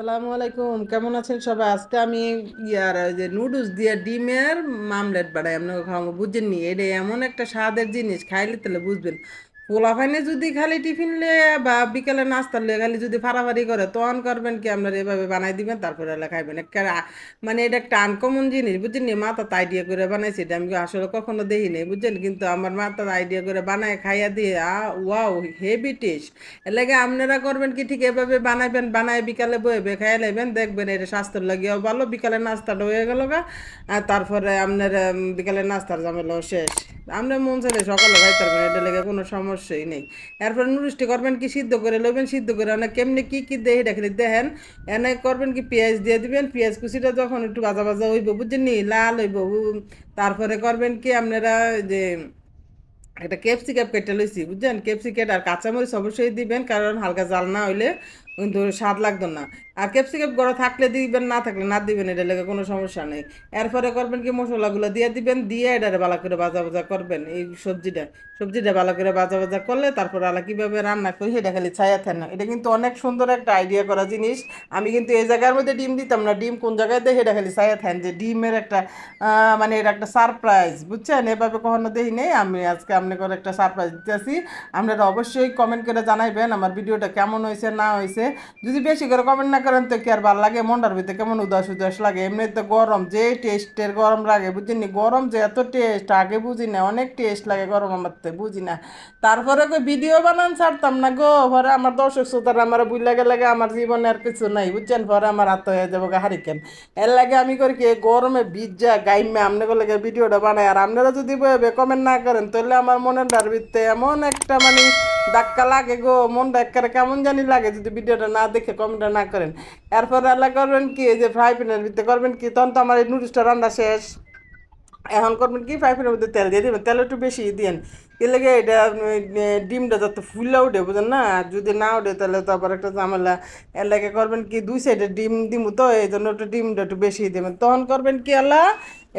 সালামু আলাইকুম। কেমন আছেন সবাই? আজকে আমি ইয়ার ওই যে নুডলস দিয়ে ডিমের মামলেট বাড়াই আপনাকে খাওয়াবো। বুঝেননি? এটা এমন একটা স্বাদের জিনিস, খাইলে তাহলে বুঝবেন। পোলাপাইনে যদি খালি টিফিন লে বা বিকেলে নাস্তা লে খালি যদি ফাড়াফাড়ি করে, তখন করবেন কি আপনারা এভাবে বানাই দিবেন, তারপরে এলা খাইবেন। মানে এটা একটা আনকমন জিনিস, বুঝছেন নি? মাথা আইডিয়া করে বানাইছি, এটা আমি আসলে কখনো দেখি নাই, বুঝছেন? কিন্তু আমার মাথা আইডিয়া করে বানায়, খাইয়া দিয়ে, আ ওয়াও হেভি টেস্ট এর লাগে আপনারা করবেন কি ঠিক এভাবে বানাইবেন, বানায় বিকালে বইবে, খাইয়া লাইবেন, দেখবেন এটা স্বাস্থ্যের লাগিয়েও ভালো বিকালে নাস্তাটা হয়ে গেল গা, আর তারপরে আপনার বিকালে নাস্তার ঝামেলাও শেষ। আপনি মন চাইলে সকালে খাইতে পারবেন এটা লেগে কোনো সমস্যাই নেই। এরপর নুডলসটি করবেন কি সিদ্ধ করে লইবেন, সিদ্ধ করে অনেক কেমনি কী কী দেয় এটা দেখেন। এনে করবেন কি পেঁয়াজ দিয়ে দিবেন, পেঁয়াজ কুচিটা যখন একটু ভাজা ভাজা হইব, বুঝছেন লাল হইব তারপরে করবেন কি আপনারা যে একটা ক্যাপসিকাম কেটে লইছি, বুঝছেন? ক্যাপসিকেট আর কাঁচামরিচ অবশ্যই দিবেন, কারণ হালকা জাল না হইলে কিন্তু স্বাদ লাগতো না। আর ক্যাপসিকাম গড়া থাকলে দিবেন, না থাকলে না দিবেন এটা লেগে কোনো সমস্যা নেই। এরপরে করবেন কি, মশলাগুলো দিয়ে দিবেন, দিয়ে এটারে ভালো করে বাজা বাজা করবেন। এই সবজিটা সবজিটা ভালো করে বাজা বাজা করলে তারপর আলা কীভাবে রান্না করি, সেটা খালি ছায়া না। এটা কিন্তু অনেক সুন্দর একটা আইডিয়া করা জিনিস। আমি কিন্তু এই জায়গার মধ্যে ডিম দিতাম না, ডিম কোন জায়গায় দেয় সেটা খালি ছায়া থান যে ডিমের একটা মানে এটা একটা সারপ্রাইজ বুঝছেন? এভাবে কখনো দেখি নেই। আমি আজকে আপনাকে একটা সারপ্রাইজ দিতেছি। আপনারা অবশ্যই কমেন্ট করে জানাইবেন আমার ভিডিওটা কেমন হয়েছে, না হয়েছে। যদি বেশি করে কমেন্ট না করেন তো কি আর ভালো লাগে? মনটার ভিতরে কেমন উদাস উদাস লাগে। এমনি তো গরম, যে টেস্টের গরম লাগে, বুঝিনি? গরম যে এত টেস্ট আগে বুঝি না অনেক টেস্ট লাগে গরম আমার তো বুঝি না তারপরে কই ভিডিও বানান ছাড়তাম না গো। পরে আমার দর্শক শ্রোতার আমার বুঝ লাগে লাগে আমার জীবনে আর কিছু নাই, বুঝছেন? পরে আমার হাত হয়ে যাব হারিকেন এর লাগে আমি করি কি গরমে ভিজা গাইমে আপনাকে লাগে ভিডিওটা বানাই। আর আপনারা যদি কমেন্ট না করেন, তাহলে আমার মনের ডার ভিতরে এমন একটা মানে ধাক্কা লাগে গো মনটা একেবারে কেমন জানি লাগে যদি ভিডিওটা না দেখে কমেন্টটা না করেন। এরপর আল্লাহ করবেন কি, এই যে ফ্রাই প্যানের ভিতরে করবেন কি, তখন তো আমার এই নুডলসটা রান্না শেষ। এখন করবেন কি ফ্রাই প্যানের মধ্যে তেল দিয়ে দেবেন, তেল একটু বেশি দিন এর লাগে এটা ডিমটা যাতে ফুলে উঠে, বুঝেন না? আর যদি না উঠে, তাহলে তো আবার একটা ঝামেলা। এর লাগে করবেন কি, দুই সাইডে ডিম দিমু তো, এই জন্য একটু ডিমটা একটু বেশি দেবেন। তখন করবেন কি আল্লাহ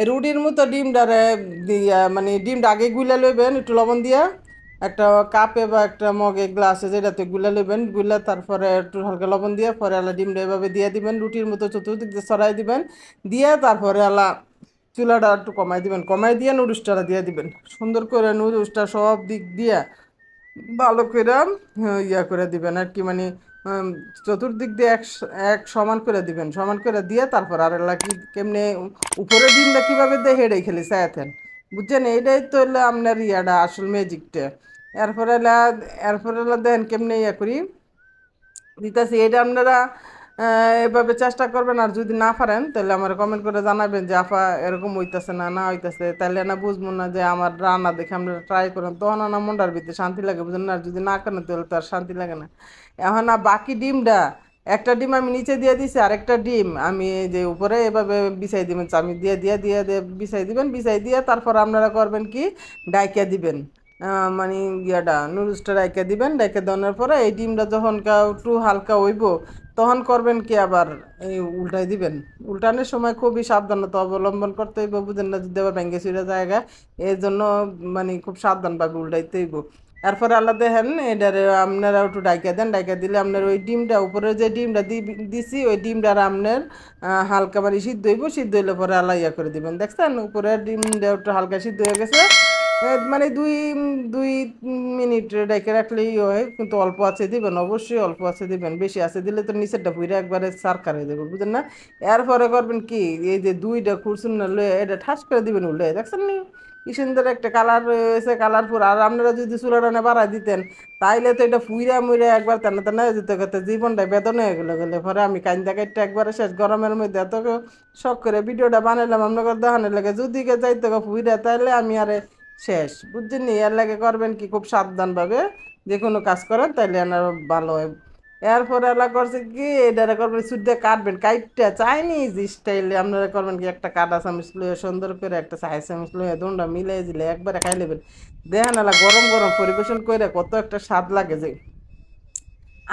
রুটির মতো ডিমটারে, দিয়া মানে ডিমটা আগে গুলে লইবেন, একটু লবণ দিয়া। একটা কাপে বা একটা মগে গ্লাসে যেটাতে গুলা নেবেনগুলা তারপরে একটু হালকা লবণ দিয়ে পরে আলা ডিমটা এভাবে দিয়ে দিবেন, রুটির মতো চতুর্দিক দিয়ে ছড়াই দিবেন, দিয়ে তারপরে আলা চুলাটা একটু কমাই দিবেন, কমাই দিয়ে নুডলসটা দিয়ে দিবেন। সুন্দর করে নুডলসটা সব দিক দিয়ে ভালো করে ইয়া করে দিবেন আর কি মানে চতুর্দিক দিয়ে এক এক সমান করে দিবেন, সমান করে দিয়ে তারপর আর কি, কেমনে, উপরে ডিমটা কীভাবে দেয় হেডেই খেলি চায়াতেন বুঝছেন? এইটাই তো হলো আপনার ইয়াটা, আসল ম্যাজিকটা এরপরে এরপরে দেন কেমনে ইয়া করি। দিতেছি এটা আপনারা এভাবে চেষ্টা করবেন আর যদি না পারেন, তাহলে আমার কমেন্ট করে জানাবেন যে, আপা, এরকম হইতেছে না না হইতেছে। তাহলে না বুঝব না যে, আমার রান্না দেখে আপনারা ট্রাই করেন। তখন না মনটার ভিতরে শান্তি লাগে, বুঝলেন আর যদি না করেন, তাহলে তো আর শান্তি লাগে না। এখন না, বাকি ডিমটা একটা ডিম আমি নিচে দিয়ে দিছি আর একটা ডিম আমি যে উপরে এভাবে বিছাই দিবেন, চামি দিয়ে দিয়ে দিয়ে দিয়ে বিছাই দিবেন, বিছাই দিয়ে তারপর আপনারা করবেন কি, ডাইকা দিবেন। মানে ইয়াটা, নুডলসটা ডাইকা দিবেন, ডাইকা দেওয়ার পরে এই ডিমটা যখন একটু হালকা হইব, তখন করবেন কি আবার এই উল্টাই দিবেন। উল্টানোর সময় খুবই সাবধানতা অবলম্বন করতে হইব, বুঝেন না যদি আবার ভেঙ্গে ছিঁড়ে জায়গা এর জন্য মানে খুব সাবধানভাবে উল্টাইতে হইব। এরপরে আল্লাহ দেখেন, এটারে আপনারা একটু ডাইকা দেন, ডাইকা দিলে আপনার ওই ডিমটা, উপরে যে ডিমটা দিছি, ওই ডিমটার আপনার হালকা মানে সিদ্ধ হইব, সিদ্ধ হইলে পরে আল্লাহ ইয়া করে দিবেন। দেখছেন? উপরে ডিমটা একটু হালকা সিদ্ধ হয়ে গেছে। মানে দুই দুই মিনিট রেখে রাখলেই হয়, কিন্তু অল্প আছে দিবেন, অবশ্যই অল্প আছে দিবেন। বেশি আছে দিলে তো নিচেরটা পুইরা একবারে সারকার হয়ে যাবে, বুঝলেন না? এরপরে করবেন কি? এই যে দুইটা খুরসুন না লয়ে এটা ঠাস করে দিবেন উল্লে দেখছেন নি? কি সুন্দর একটা কালার রয়েছে, কালারফুল। আর আপনারা যদি চুলা টানে বাড়াই দিতেন, তাইলে তো এটা ফুইরা মুইরা একবার তেনা তেনা যেত। করতে জীবনটা বেদন হয়ে গেলো, গেলে পরে আমি কাইন্দা কাইটটা একবারে শেষ গরমের মধ্যে এত শখ করে ভিডিওটা বানাইলাম, আপনাদের দেখানোর লাগে যদি কে যাইতো ফুইরা, তাইলে আমি আরে শেষ। বুঝছেন নি? এর লাগে করবেন কি? খুব সাবধানভাবে যে কোনো কাজ করেন, তাইলে এনার ভালো হয়। এরপরে এলা করছে কি এটা করবেন সুদ্ধে কাটবেন, কাইটটা চাইনিজ স্টাইলে আপনারা করবেন কি, একটা কাটা চামচ লুয়ে সুন্দর করে একটা সাই চামচ লুয়ে দুটা মিলাই দিলে একবারে খাই নেবেন দেখেন এলা গরম গরম পরিবেশন করে কত একটা স্বাদ লাগে যে।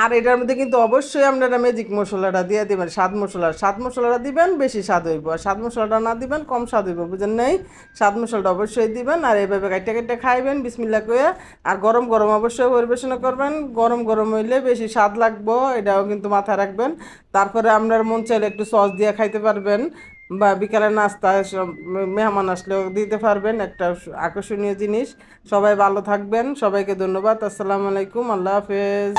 আর এটার মধ্যে কিন্তু অবশ্যই আপনারা ম্যাজিক মশলাটা দিয়ে দেবেন, স্বাদ মশলা। স্বাদ মশলাটা দিবেন, বেশি স্বাদ হইব। আর স্বাদ মশলাটা না দিবেন, কম স্বাদ হইব, বুঝেন নাই? স্বাদ মশলাটা অবশ্যই দিবেন আর এইভাবে কাইটে কাইটে খাইবেন বিসমিল্লা করে আর গরম গরম অবশ্যই পরিবেশন করবেন, গরম গরম হইলে বেশি স্বাদ লাগবো, এটাও কিন্তু মাথায় রাখবেন। তারপরে আপনার মন চাইলে একটু সস দিয়ে খাইতে পারবেন। বা বিকালে নাস্তা মেহমান আসলেও দিতে পারবেন। একটা আকর্ষণীয় জিনিস। সবাই ভালো থাকবেন। সবাইকে ধন্যবাদ। আসসালামু আলাইকুম। আল্লাহ হাফেজ।